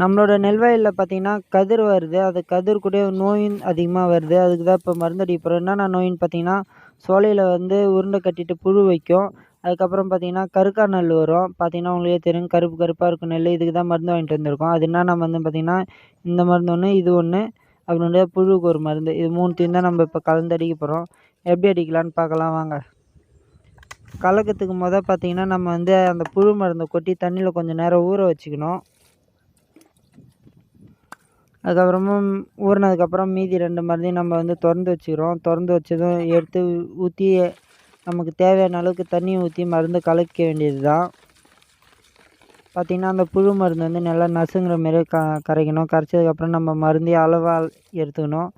நம்மளோட நெல் வயலில் பார்த்தீங்கன்னா கதிர் வருது. அது கதிர் கூட நோயும் அதிகமாக வருது. அதுக்கு தான் இப்போ மருந்தடிக்க போகிறோம் என்னென்ன நோயின்னு பார்த்தீங்கன்னா சோலையில் வந்து உருண்டை கட்டிட்டு புழு வைக்கும். அதுக்கப்புறம் பார்த்தீங்கன்னா கருக்கா நெல் வரும். பார்த்தீங்கன்னா உங்களுக்கே தெரியும் கருப்பு கருப்பாக இருக்கும் நெல். இதுக்கு தான் மருந்து வாங்கிட்டு வந்திருக்கோம். அது என்னென்ன மருந்து பார்த்தீங்கன்னா இந்த மருந்து ஒன்று இது ஒன்று அப்புறம் புழுவுக்கு ஒரு மருந்து. இது மூணுத்தையும் தான் நம்ம இப்போ கலந்து அடிக்க போகிறோம் எப்படி அடிக்கலான்னு பார்க்கலாம். வாங்க. கலக்கத்துக்கு முத பார்த்தீங்கன்னா நம்ம வந்து அந்த புழு மருந்தை கொட்டி தண்ணியில் கொஞ்சம் நேரம் ஊற வச்சுக்கணும். அதுக்கப்புறமா ஊறினதுக்கப்புறம் மீதி ரெண்டு மருந்தையும் நம்ம வந்து திறந்து வச்சுக்கிறோம். திறந்து வச்சதும் எடுத்து ஊற்றி நமக்கு தேவையான அளவுக்கு தண்ணி ஊற்றி மருந்து கலக்க வேண்டியது தான் பார்த்திங்கன்னா அந்த புழு மருந்து வந்து நல்லா நசுங்கிற மாரி க கரைக்கணும். கரைச்சதுக்கப்புறம் நம்ம மருந்தையும் அளவாக எடுத்துக்கணும்.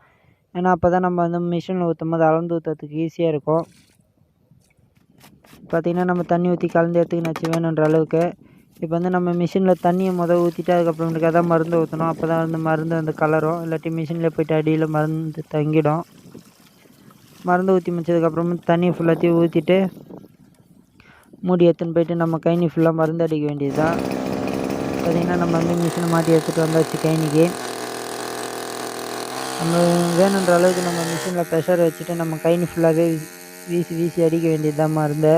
ஏன்னா அப்போ தான் நம்ம வந்து மிஷினில் ஊற்றும் போது அளந்து ஊற்றுறதுக்கு ஈஸியாக இருக்கும். பார்த்திங்கன்னா நம்ம தண்ணி ஊற்றி கலந்து எடுத்துக்கினாச்சு வேணுன்ற அளவுக்கு. இப்போ வந்து நம்ம மிஷினில் தண்ணியை முத ஊற்றிட்டு அதுக்கப்புறமேட்டுக்காக அதான் மருந்து ஊற்றணும் அப்போ தான் வந்து மருந்து வந்து கலரும். இல்லாட்டி மிஷினில் போய்ட்டு அடியில் மருந்து தங்கிடும். மருந்து ஊற்றி முடிச்சதுக்கப்புறமா தண்ணி ஃபுல்லாத்தையும் ஊற்றிட்டு மூடி எடுத்துன்னு போயிட்டு நம்ம கைனி ஃபுல்லாக மருந்து அடிக்க வேண்டியது தான் பார்த்திங்கன்னா நம்ம வந்து மிஷினை மாட்டி எடுத்துகிட்டு வந்தாச்சு கைனிக்கு நம்ம வேணுன்ற அளவுக்கு நம்ம மிஷினில் ப்ரெஷர் வச்சுட்டு நம்ம கைனி ஃபுல்லாகவே வீசி வீசி அடிக்க வேண்டியது தான் மருந்து.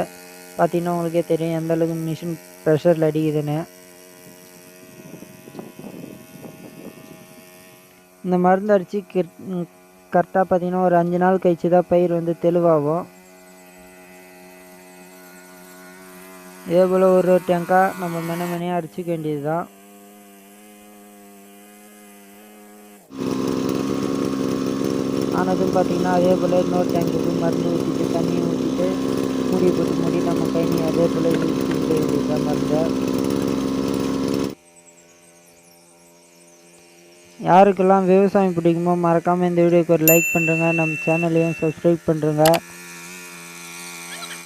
பார்த்திங்கன்னா உங்களுக்கே தெரியும் எந்த அளவுக்கு மிஷின் ப்ரெஷரில் அடிக்குதுன்னு. இந்த மருந்து அடித்து கரெக்டாக பார்த்தீங்கன்னா ஒரு அஞ்சு நாள் கழிச்சு தான் பயிர் வந்து தெளிவாகும். இதே போல் ஒரு ஒரு டேங்காக நம்ம மென மெனையாக அடிச்சுக்க வேண்டியது தான் ஆனதும் பார்த்திங்கன்னா அதே போல் இன்னொரு டேங்குக்கு மருந்து ஊற்றிட்டு தண்ணி ஊற்றிட்டு மூடி போட்டு மூடி நம்ம கைனி அதே போல் ஊற்றிட்டு போக யாருக்கெல்லாம் விவசாயம் பிடிக்குமோ மறக்காமல் இந்த வீடியோக்கு ஒரு லைக் பண்ணுறங்க நம்ம சேனலையும் சப்ஸ்கிரைப் பண்ணுறங்க